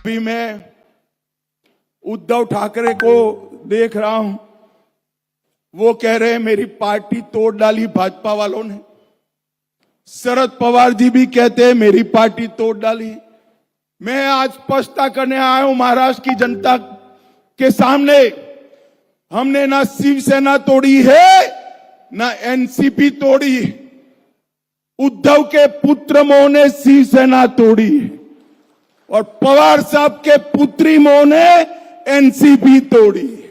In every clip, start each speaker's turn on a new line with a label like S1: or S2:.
S1: अभी मैं उद्धव ठाकरे को देख रहा हूँ। वो कह रहे हैं, मेरी पार्टी तोड़ डाली भाजपा वालों ने। शरद पवार जी भी कहते हैं, मेरी पार्टी तोड़ डाली। मैं आज स्पष्टता करने आया हूँ, महाराष्ट्र की जनता के सामने। हमने ना शिवसेना तोड़ी है, ना एनसीपी तोड़ी उद्धव के पुत्र मोह ने शिवसेना तोड़ी है। और पवार साहब के पुत्री मोह ने एनसीपी तोड़ी।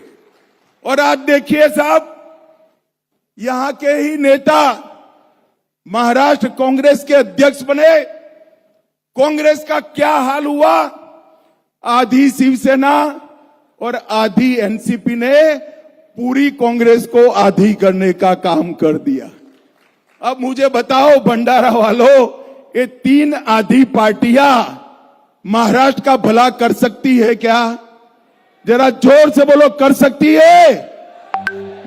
S1: और आज देखिए साहब, यहाँ के ही नेता महाराष्ट्र कांग्रेस के अध्यक्ष बने। कांग्रेस का क्या हाल हुआ? आधी शिवसेना और आधी एनसीपी ने पूरी कांग्रेस को आधी करने का काम कर दिया। अब मुझे बताओ, भंडारा वालों, ये तीन आधी पार्टियाँ महाराष्ट्र का भला कर सकती है क्या? जरा जोर से बोलो कर सकती है।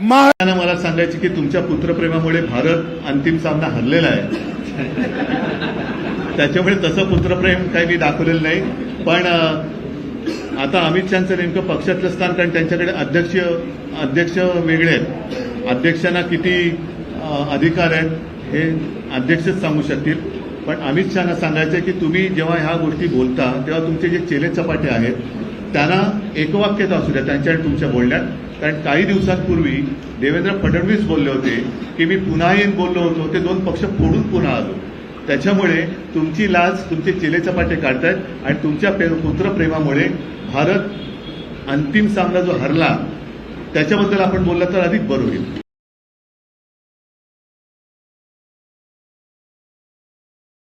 S1: महा
S2: मला सांगायचे की तुमच्या पुत्रप्रेमामुळे भारत अंतिम सामना हरलेला आहे. त्याच्यामुळे तसं पुत्रप्रेम काही मी दाखवलेलं नाही. पण आता अमित शहाचं नेमकं पक्षातलं स्थान कारण त्यांच्याकडे अध्यक्ष अध्यक्ष वेगळे आहेत. अध्यक्षांना किती अधिकार आहेत हे अध्यक्षच सांगू शकतील. पण अमित शहाना सांगायचं आहे की तुम्ही जेव्हा ह्या गोष्टी बोलता तेव्हा तुमचे जे चेले चपाटे आहेत त्यांना एकवाक्यता असू द्या त्यांच्या आणि तुमच्या बोलण्यात. कारण काही दिवसांपूर्वी देवेंद्र फडणवीस बोलले होते की मी पुन्हा येईन बोललो होतो ते दोन पक्ष फोडून पुन्हा आलो. त्याच्यामुळे तुमची लाज तुमचे चेले चपाटे काढतायत आणि तुमच्या पुत्रप्रेमामुळे भारत अंतिम सामना जो हरला त्याच्याबद्दल आपण बोलला तर अधिक बरं होईल.